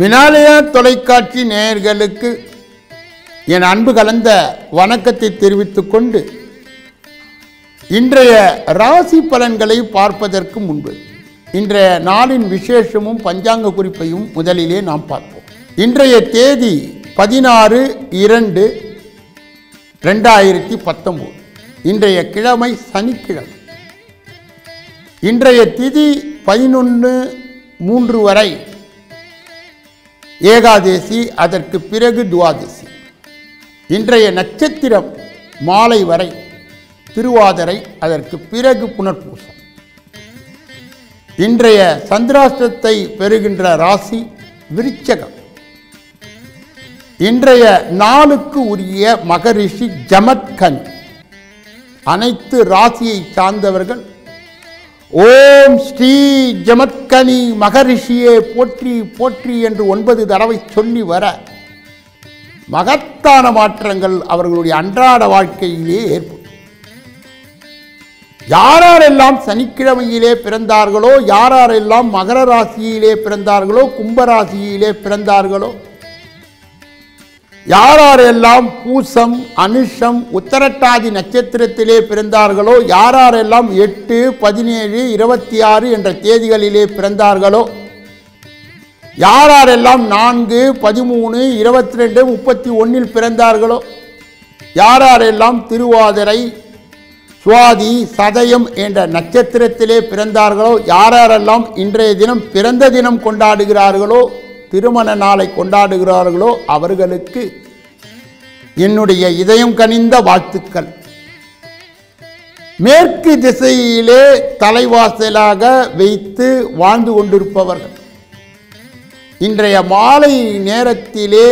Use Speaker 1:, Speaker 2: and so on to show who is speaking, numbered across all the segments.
Speaker 1: மினாலயா தொலைக்காட்சி நேயர்களுக்கு என் அன்பு கலந்த வணக்கத்தை தெரிவித்துக் கொண்டு இன்றைய ராசி பலன்களை பார்ப்பதற்கு முன்பு இன்றைய நாளின் விசேஷமும் பஞ்சாங்க குறிப்பையும் முதலிலே நாம் பார்ப்போம். இன்றைய தேதி பதினாறு இரண்டு ரெண்டாயிரத்தி பத்தொம்போது. இன்றைய கிழமை சனிக்கிழமை. இன்றைய திதி பதினொன்று மூன்று வரை ஏகாதேசி அதற்கு பிறகு துவாதசி. இன்றைய நட்சத்திரம் மாலை வரை திருவாதிரை அதற்கு பிறகு புனர்பூசம். இன்றைய சந்திராஷ்டத்தை பெறுகின்ற ராசி விருச்சகம். இன்றைய நாளுக்கு உரிய மகரிஷி ஜமத்கன். அனைத்து ராசியை சார்ந்தவர்கள் ஓம் ஸ்ரீ ஜமத்கனி மகரிஷியே போற்றி போற்றி என்று ஒன்பது தடவை சொல்லி வர மகத்தான மாற்றங்கள் அவர்களுடைய அன்றாட வாழ்க்கையிலே ஏற்படும். யாரெல்லாம் சனிக்கிழமையிலே பிறந்தார்களோ யாரெல்லாம் மகர ராசியிலே பிறந்தார்களோ கும்பராசியிலே பிறந்தார்களோ யாரெல்லாம் பூசம் அனுஷம் உத்தரட்டாதி நட்சத்திரத்திலே பிறந்தார்களோ யாரெல்லாம் எட்டு பதினேழு இருபத்தி ஆறு என்ற தேதிகளிலே பிறந்தார்களோ யாரெல்லாம் நான்கு பதிமூணு இருபத்தி ரெண்டு முப்பத்தி ஒன்றில் பிறந்தார்களோ யாரெல்லாம் திருவாதிரை சுவாதி சதயம் என்ற நட்சத்திரத்திலே பிறந்தார்களோ யாரெல்லாம் இன்றைய தினம் பிறந்த தினம் கொண்டாடுகிறார்களோ திருமண நாளை கொண்டாடுகிறார்களோ அவர்களுக்கு என்னுடைய இதயம் கனிந்த வாழ்த்துக்கள். மேற்கு திசையிலே தலைவாசலாக வைத்து வாழ்ந்து கொண்டிருப்பவர்கள். இன்றைய மாலை நேரத்திலே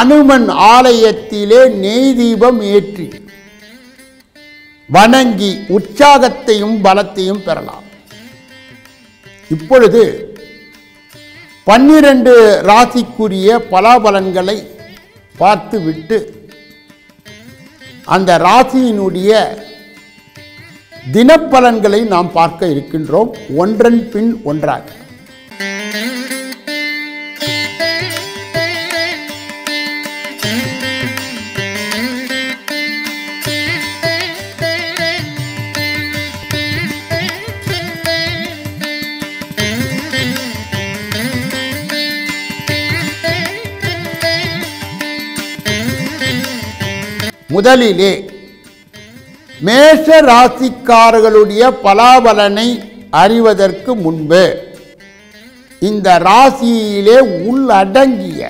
Speaker 1: அனுமன் ஆலயத்திலே நெய் தீபம் ஏற்றி வணங்கி உற்சாகத்தையும் பலத்தையும் பெறலாம். இப்பொழுது பன்னிரண்டு ராசிக்குரிய பலாபலன்களை பார்த்துவிட்டு அந்த ராசியினுடைய தினப்பலன்களை நாம் பார்க்க இருக்கின்றோம். ஒன்றன் பின் ஒன்றாக. முதலிலே மேஷ ராசிக்காரர்களுடைய பலாபலனை அறிவதற்கு முன்பு இந்த ராசியிலே உள்ளடங்கிய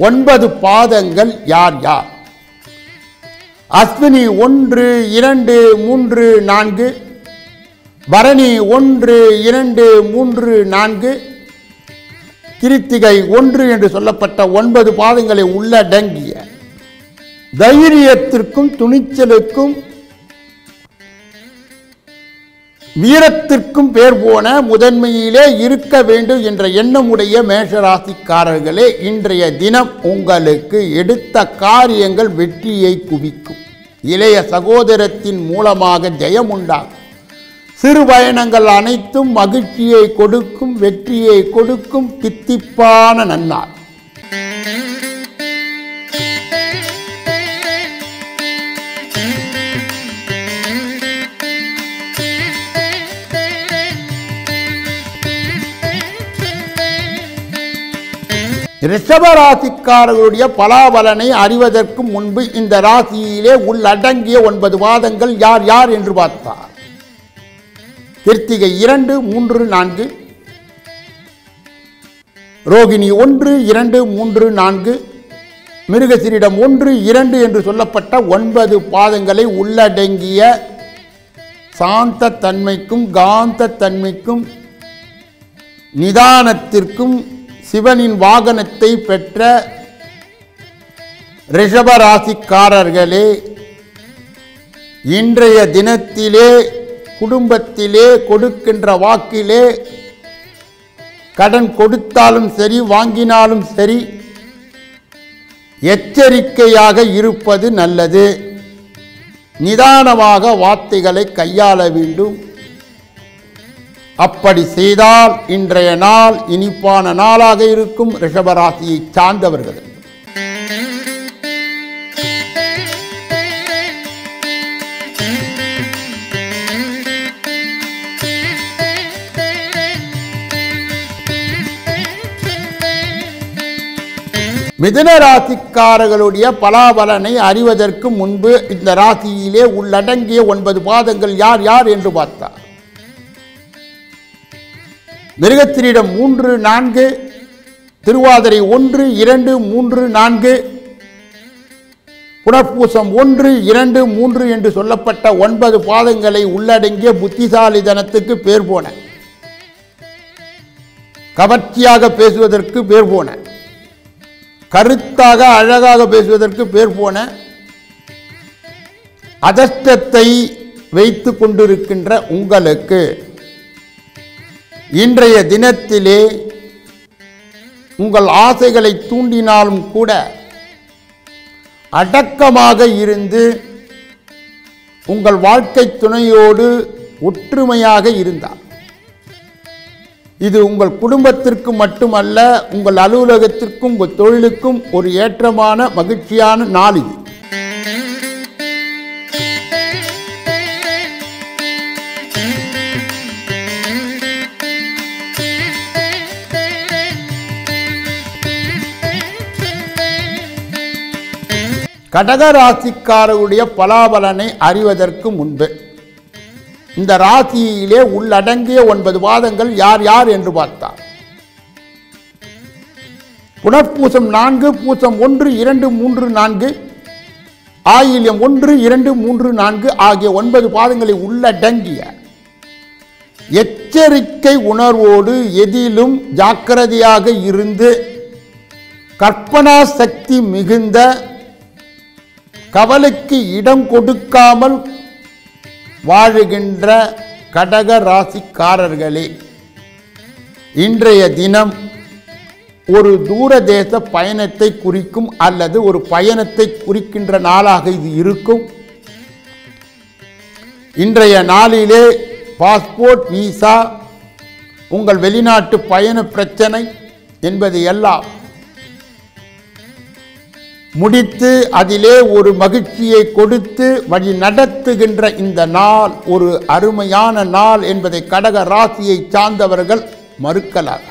Speaker 1: ஒன்பது பாதங்கள் யார் யார்? அஸ்வினி ஒன்று இரண்டு மூன்று நான்கு பரணி ஒன்று இரண்டு மூன்று நான்கு கிருத்திகை ஒன்று என்று சொல்லப்பட்ட ஒன்பது பாதங்களை உள்ளடங்கிய தைரியத்திற்கும் துணிச்சலுக்கும் வீரத்திற்கும் பேர் போன முதன்மையிலே இருக்க வேண்டும் என்ற எண்ணமுடைய மேஷராசிக்காரர்களே இன்றைய தினம் உங்களுக்கு எடுத்த காரியங்கள் வெற்றியை குவிக்கும். இளைய சகோதரத்தின் மூலமாக ஜெயம் உண்டாகும். சிறு பயணங்கள் அனைத்தும் மகிழ்ச்சியை கொடுக்கும் வெற்றியை கொடுக்கும் தித்திப்பான நன்னாள். ரிஷபராசிக்காரர்களுடைய பலாபலனை அறிவதற்கு முன்பு இந்த ராசியிலே உள்ளடங்கிய ஒன்பது வாதங்கள் யார் யார் என்று பார்த்தார். கிருத்திகை இரண்டு மூன்று நான்கு. ரோகிணி ஒன்று இரண்டு மூன்று நான்கு. மிருகசிரிடம் ஒன்று இரண்டு என்று சொல்லப்பட்ட ஒன்பது பாதங்களை உள்ளடங்கிய சாந்த தன்மைக்கும் காந்த தன்மைக்கும் நிதானத்திற்கும் சிவனின் வாகனத்தை பெற்ற ரிஷபராசிக்காரர்களே இன்றைய தினத்திலே குடும்பத்திலே கொடுக்கின்ற வாக்கிலே கடன் கொடுத்தாலும் சரி வாங்கினாலும் சரி எச்சரிக்கையாக இருப்பது நல்லது. நிதானமாக வார்த்தைகளை கையாள வேண்டும். அப்படி செய்தால் இன்றைய நாள் இனிப்பான நாளாக இருக்கும் ரிஷபராசியை சார்ந்தவர்கள். மிதுன ராசிக்காரர்களுடைய பலாபலனை அறிவதற்கு முன்பு இந்த ராசியிலே உள்ளடங்கிய ஒன்பது பாதங்கள் யார் யார் என்று பார்த்தார். மிருகத்திரிடம் மூன்று நான்கு. திருவாதிரை ஒன்று இரண்டு மூன்று நான்கு. புனர்பூசம் ஒன்று இரண்டு மூன்று என்று சொல்லப்பட்ட ஒன்பது பாதங்களை உள்ளடங்கிய புத்திசாலிதனத்துக்கு பேர் போன. கவர்ச்சியாக பேசுவதற்கு பேர் போன. கருத்தாக அழகாக பேசுவதற்கு பேர் போன. அதஷ்டத்தை வைத்து கொண்டிருக்கின்ற உங்களுக்கு. இன்றைய தினத்திலே உங்கள் ஆசைகளை தூண்டினாலும் கூட அடக்கமாக இருந்து உங்கள் வாழ்க்கை துணையோடு ஒற்றுமையாக இருந்தார். இது உங்கள் குடும்பத்திற்கு மட்டுமல்ல உங்கள் அலுவலகத்திற்கும் உங்கள் தொழிலுக்கும் ஒரு ஏற்றமான மகிழ்ச்சியான நாள் இது. கடக ராசிக்காரருடைய பலாபலனை அறிவதற்கு முன்பு. இந்த ராசியிலே உள்ளடங்கிய ஒன்பது பாதங்கள் யார் யார் என்று பார்த்தார் புனர்பூசம் நான்கு பூசம் ஒன்று இரண்டு மூன்று நான்கு ஆயில்யம் ஒன்று இரண்டு மூன்று நான்கு ஆகிய ஒன்பது பாதங்களை உள்ளடங்கிய எச்சரிக்கை உணர்வோடு எதிலும் ஜாக்கிரதையாக இருந்து கற்பனா சக்தி மிகுந்த கவலைக்கு இடம் கொடுக்காமல் வாழுகின்ற கடக ராசிக்காரர்களே இன்றைய தினம் ஒரு தூரதேச பயணத்தை குறிக்கும் அல்லது ஒரு பயணத்தை குறிக்கின்ற நாளாக இது இருக்கும். இன்றைய நாளிலே பாஸ்போர்ட் விசா உங்கள் வெளிநாட்டு பயண பிரச்சனை என்பது எல்லாம் முடித்து அதிலே ஒரு மகிழ்ச்சியை கொடுத்து வழி நடத்துகின்ற இந்த நாள் ஒரு அருமையான நாள் என்பதை கடக ராசியை சார்ந்தவர்கள் மறுக்கலாக.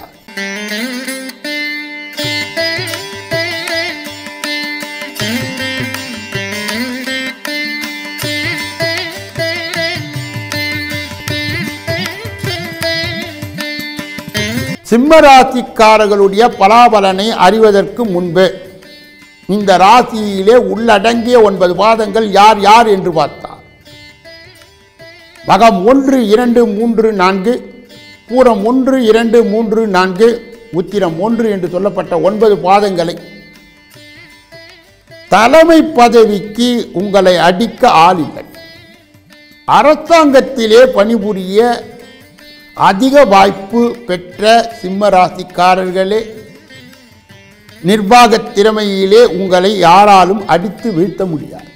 Speaker 1: சிம்மராசிக்காரர்களுடைய பலாபலனை அறிவதற்கு முன்பு இந்த ராசியிலே உள்ளடங்கிய ஒன்பது பாதங்கள் யார் யார் என்று பார்த்தார் மகம் ஒன்று இரண்டு மூன்று நான்கு பூரம் ஒன்று இரண்டு மூன்று நான்கு உத்திரம் ஒன்று என்று சொல்லப்பட்ட ஒன்பது பாதங்களை தலைமை பதவிக்கு உங்களை அடிக்க ஆள் இல்லை. அரசாங்கத்திலே பணிபுரிய அதிக வாய்ப்பு பெற்ற சிம்ம ராசிக்காரர்களே நிர்வாகத் திறமையிலே உங்களை யாராலும் அடித்து வீழ்த்த முடியாது.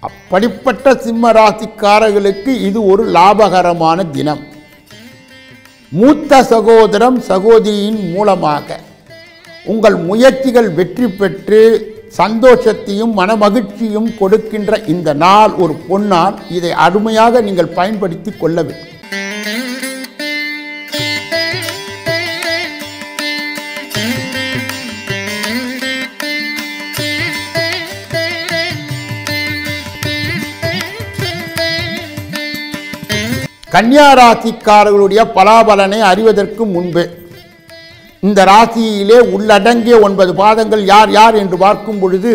Speaker 1: அப்படிப்பட்ட சிம்ம ராசிக்காரர்களுக்கு இது ஒரு லாபகரமான தினம். மூத்த சகோதரம் சகோதரியின் மூலமாக உங்கள் முயற்சிகள் வெற்றி பெற்று சந்தோஷத்தையும் மனமகிழ்ச்சியும் கொடுக்கின்ற இந்த நாள் ஒரு பொன்னால் இதை அருமையாக நீங்கள் பயன்படுத்தி கொள்ள வேண்டும். கன்னியா ராசிக்காரர்களுடைய பலாபலனை அறிவதற்கு முன்பு இந்த ராசியிலே உள்ளடங்கிய ஒன்பது பாதங்கள் யார் யார் என்று பார்க்கும் பொழுது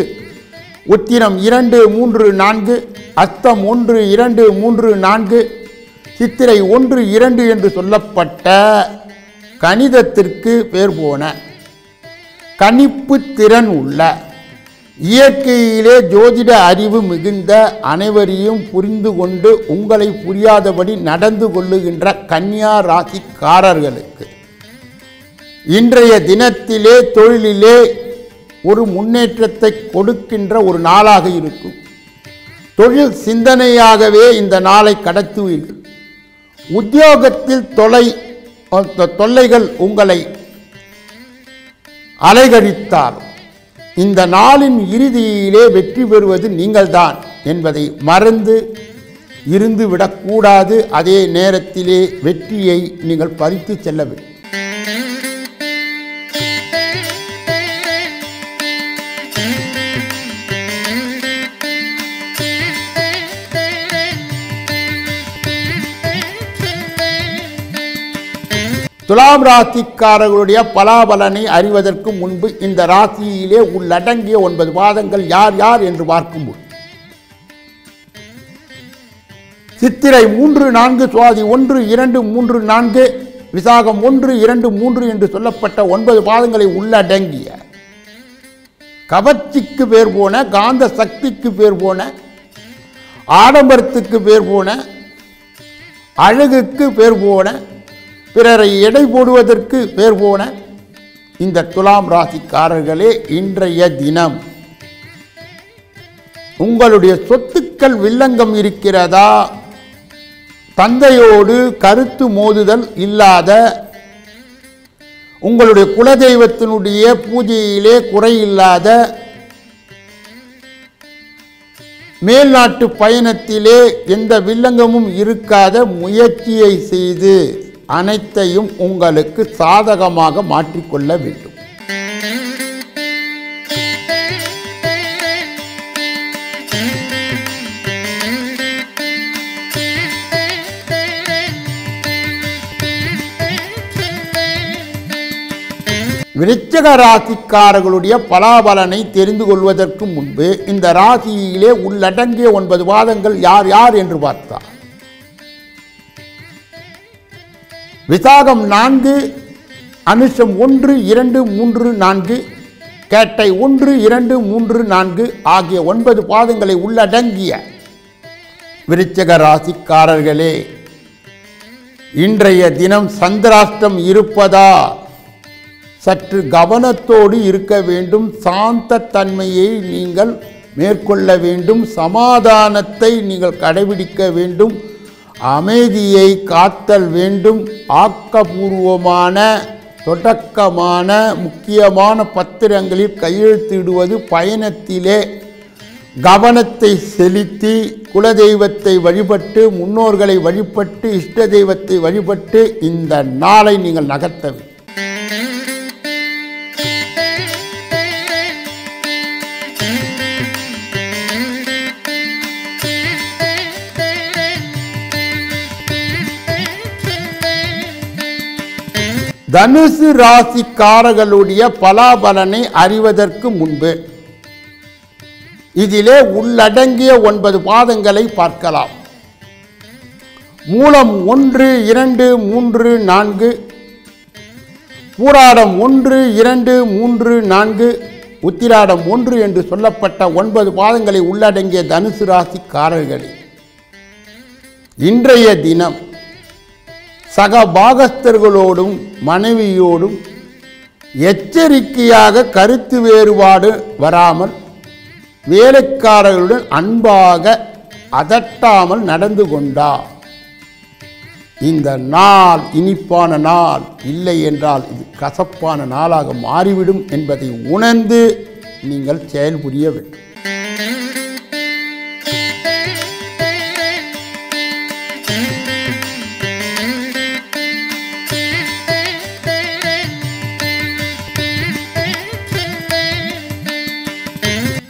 Speaker 1: உத்திரம் இரண்டு மூன்று நான்கு அஸ்தம் ஒன்று இரண்டு மூன்று நான்கு சித்திரை ஒன்று இரண்டு என்று சொல்லப்பட்ட கணிதத்திற்கு பேர் போன கணிப்பு திறன் உள்ள இயற்கையிலே ஜோதிட அறிவு மிகுந்த அனைவரையும் புரிந்து கொண்டு உங்களை புரியாதபடி நடந்து கொள்ளுகின்ற கன்னியா ராசிக்காரர்களுக்கு. இன்றைய தினத்திலே தொழிலிலே ஒரு முன்னேற்றத்தை கொடுக்கின்ற ஒரு நாளாக இருக்கும். தொழில் சிந்தனையாகவே இந்த நாளை கடத்துவீர்கள் உத்தியோகத்தில் தொலை தொல்லைகள் உங்களை அலைகழித்தாலும் இந்த நாளின் இறுதியிலே வெற்றி பெறுவது நீங்கள்தான் என்பதை மறந்து இருந்து விடக்கூடாது அதே நேரத்திலே வெற்றியை நீங்கள் பறித்து செல்ல வேண்டும். துலாம் ராசிக்காரர்களுடைய பலாபலனை அறிவதற்கு முன்பு இந்த ராசியிலே உள்ளடங்கிய ஒன்பது பாதங்கள் யார் யார் என்று பார்க்கும்போது சித்திரை மூன்று நான்கு சுவாதி ஒன்று இரண்டு மூன்று நான்கு விசாகம் ஒன்று இரண்டு மூன்று என்று சொல்லப்பட்ட ஒன்பது பாதங்களை உள்ளடங்கிய கவர்ச்சிக்கு பேர் போன காந்த சக்திக்கு பேர் போன ஆடம்பரத்துக்கு பேர் போன அழகுக்கு பேர் போன பிறரை எடை போடுவதற்கு பேர் போன இந்த துலாம் ராசிக்காரர்களே இன்றைய தினம் உங்களுடைய சொத்துக்கள் வில்லங்கம் இருக்கிறதா? தந்தையோடு கருத்து மோதுதல் இல்லாத உங்களுடைய குலதெய்வத்தினுடைய பூஜையிலே குறையில்லாத மேல்நாட்டு பயணத்திலே எந்த வில்லங்கமும் இருக்காத முயற்சியை செய்து அனைத்தையும் உங்களுக்கு சாதகமாக மாற்றிக்கொள்ள வேண்டும். விருச்சக ராசிக்காரர்களுடைய பலாபலனை தெரிந்து கொள்வதற்கு முன்பு இந்த ராசியிலே உள்ளடங்கிய ஒன்பது வாதங்கள் யார் யார் என்று பார்த்தார் விசாகம் நான்கு அனுஷம் ஒன்று இரண்டு மூன்று நான்கு கேட்டை ஒன்று இரண்டு மூன்று நான்கு ஆகிய ஒன்பது பாதங்களை உள்ளடங்கிய விருச்சக ராசிக்காரர்களே இன்றைய தினம் சந்திராஷ்டம் இருப்பதா? சற்று கவனத்தோடு இருக்க வேண்டும். சாந்த தன்மையை நீங்கள் மேற்கொள்ள வேண்டும். சமாதானத்தை நீங்கள் கடைபிடிக்க வேண்டும். அமைதியை காத்தல் வேண்டும். ஆக்கபூர்வமான தொடக்கமான முக்கியமான பத்திரங்களில் கையெழுத்திடுவது பயணத்திலே கவனத்தை செலுத்தி குலதெய்வத்தை வழிபட்டு முன்னோர்களை வழிபட்டு இஷ்ட தெய்வத்தை வழிபட்டு இந்த நாளை நீங்கள் நகர்த்த தனுசு ராசிக்காரர்களுடைய பலாபலனை அறிவதற்கு முன்பு இதிலே உள்ளடங்கிய ஒன்பது பாதங்களை பார்க்கலாம். மூலம் ஒன்று இரண்டு மூன்று நான்கு பூராடம் ஒன்று இரண்டு மூன்று நான்கு உத்திராடம் ஒன்று என்று சொல்லப்பட்ட ஒன்பது பாதங்களை உள்ளடங்கிய தனுசு ராசிக்காரர்களே இன்றைய தினம் சக பாகஸ்தர்களோடும் மனைவியோடும் எச்சரிக்கையாக கருத்து வேறுபாடு வராமல் வேலைக்காரர்களுடன் அன்பாக அதட்டாமல் நடந்து கொண்டா இந்த நாள் இனிப்பான நாள் இல்லை என்றால் இது கசப்பான நாளாக மாறிவிடும் என்பதை உணர்ந்து நீங்கள் செயல்புரிய வேண்டும்.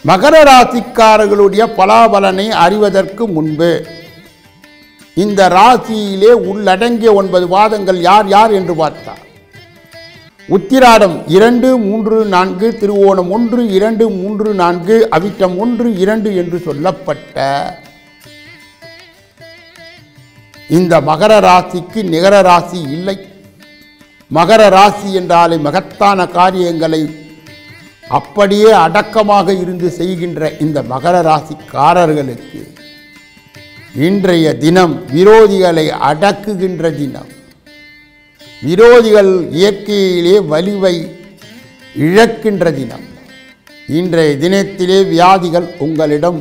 Speaker 1: மகர ராசிக்காரர்களுடைய பலாபலனை அறிவதற்கு முன்பு இந்த ராசியிலே உள்ளடங்கிய ஒன்பது வாதங்கள் யார் யார் என்று பார்த்தார் உத்திராடம் இரண்டு மூன்று நான்கு திருவோணம் ஒன்று இரண்டு மூன்று நான்கு அவிட்டம் ஒன்று இரண்டு என்று சொல்லப்பட்ட இந்த மகர ராசிக்கு நிகர ராசி இல்லை. மகர ராசி என்றாலே மகத்தான காரியங்களை அப்படியே அடக்கமாக இருந்து செய்கின்ற இந்த மகர ராசிக்காரர்களுக்கு இன்றைய தினம் விரோதிகளை அடக்குகின்ற தினம். விரோதிகள் இயற்கையிலே வலிவை இழக்கின்ற தினம். இன்றைய தினத்திலே வியாதிகள் உங்களிடம்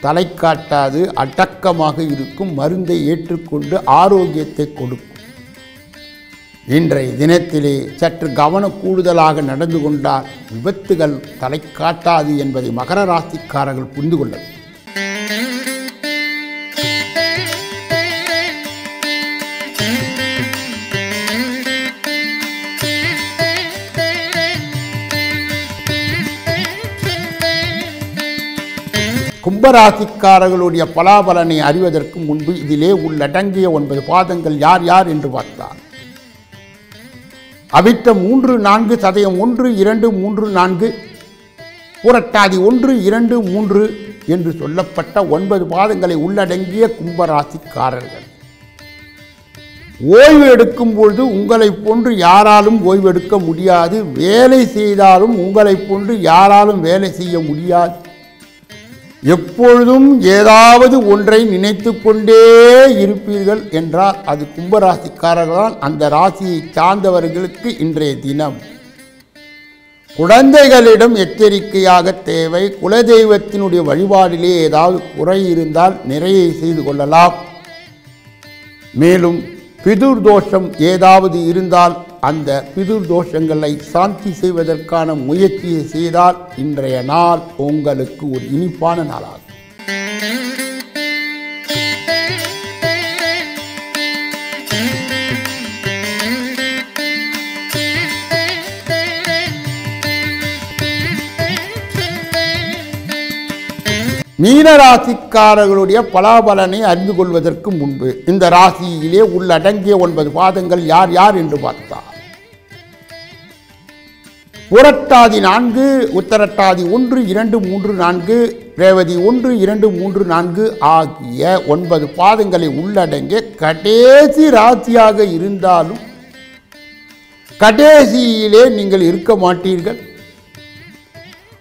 Speaker 1: தலை காட்டாது அடக்கமாக இருக்கும் மருந்தை ஏற்றுக்கொண்டு ஆரோக்கியத்தை கொடுக்கும். இன்றைய தினத்திலே சற்று கவன கூடுதலாக நடந்து கொண்டால் விபத்துகள் தலை காட்டாது என்பதை மகர ராசிக்காரர்கள் புரிந்து கொள்ள கும்பராசிக்காரர்களுடைய பலாபலனை அறிவதற்கு முன்பு இதிலே உள்ளடங்கிய ஒன்பது பாதங்கள் யார் யார் என்று பார்த்தார் அவிட்ட மூன்று நான்கு சதயம் ஒன்று இரண்டு மூன்று நான்கு புரட்டாதி ஒன்று இரண்டு மூன்று என்று சொல்லப்பட்ட ஒன்பது பாதங்களை உள்ளடங்கிய கும்பராசிக்காரர்கள். ஓய்வு எடுக்கும் பொழுது உங்களைப் போன்று யாராலும் ஓய்வெடுக்க முடியாது. வேலை செய்தாலும் உங்களைப் போன்று யாராலும் வேலை செய்ய முடியாது. எப்பொழுதும் ஏதாவது ஒன்றை நினைத்து கொண்டே இருப்பீர்கள் என்றால் அது கும்பராசிக்காரர்களால் அந்த ராசியை சார்ந்தவர்களுக்கு இன்றைய தினம். குழந்தைகளிடம் எச்சரிக்கையாக தேவை குலதெய்வத்தினுடைய வழிபாடிலே ஏதாவது குறை இருந்தால் நிறைய செய்து கொள்ளலாம். மேலும் பிதுர் தோஷம் ஏதாவது இருந்தால் அந்த பிதுர் தோஷங்களை சாந்தி செய்வதற்கான முயற்சியை செய்தால் இன்றைய நாள் உங்களுக்கு ஒரு இனிப்பான நாளாகும். மீனராசிக்காரர்களுடைய பலாபலனை அறிந்து கொள்வதற்கு முன்பு இந்த ராசியிலே உள்ளடங்கிய ஒன்பது பாதங்கள் யார் யார் என்று பார்த்தார் புரட்டாதி நான்கு உத்தரட்டாதி ஒன்று இரண்டு மூன்று நான்கு ரேவதி ஒன்று இரண்டு மூன்று நான்கு ஆகிய ஒன்பது பாதங்களை உள்ளடங்கிய கடைசி ராசியாக இருந்தாலும் கடைசியிலே நீங்கள் இருக்க மாட்டீர்கள்.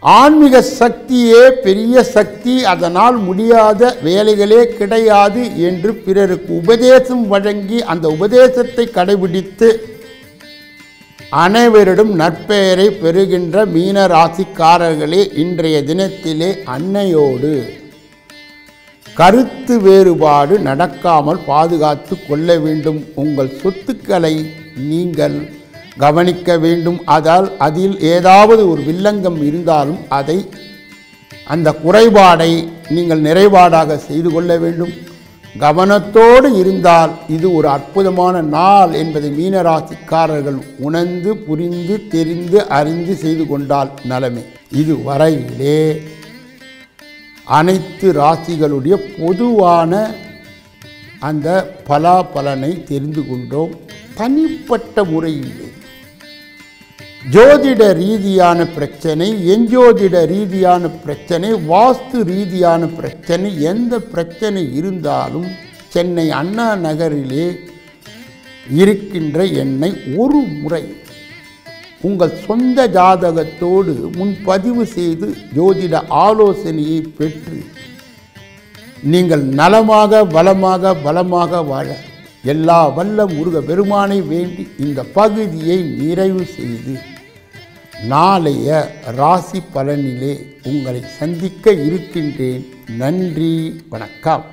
Speaker 1: ஆன்மீக சக்தியே பெரிய சக்தி அதனால் முடியாத வேலைகளே கிடையாது என்று பிறருக்கு உபதேசம் வழங்கி அந்த உபதேசத்தை கடைபிடித்து அனைவரிடம் நற்பெயரை பெறுகின்ற மீன ராசிக்காரர்களே இன்றைய தினத்திலே அன்னையோடு கருத்து வேறுபாடு நடக்காமல் பாதுகாத்து கொள்ள வேண்டும். உங்கள் சொத்துக்களை நீங்கள் கவனிக்க வேண்டும். அதால் அதில் ஏதாவது ஒரு வில்லங்கம் இருந்தாலும் அதை அந்த குறைபாடை நீங்கள் நிறைபாடாக செய்து கொள்ள வேண்டும். கவனத்தோடு இருந்தால் இது ஒரு அற்புதமான நாள் என்பதை மீனராசிக்காரர்கள் உணர்ந்து புரிந்து தெரிந்து அறிந்து செய்து கொண்டால் நலமே. இது வரையிலே அனைத்து ராசிகளுடைய பொதுவான அந்த பலாபலனை தெரிந்து கொண்டோம். தனிப்பட்ட முறையிலே. ஜோதிட ரீதியான பிரச்சனை எஞ்சோதிட ரீதியான பிரச்சனை வாஸ்து ரீதியான பிரச்சனை எந்த பிரச்சனை இருந்தாலும் சென்னை அண்ணா நகரிலே இருக்கின்ற என்னை ஒரு முறை உங்கள் சொந்த ஜாதகத்தோடு முன்பதிவு செய்து ஜோதிட ஆலோசனையை பெற்று நீங்கள் நலமாக வளமாக பலமாக வாழ எல்லா வல்ல முருக பெருமானை வேண்டி இந்த பகுதியை நிறைவு செய்து நாளைய ராசி பலனிலே உங்களை சந்திக்க இருக்கின்றேன். நன்றி வணக்கம்.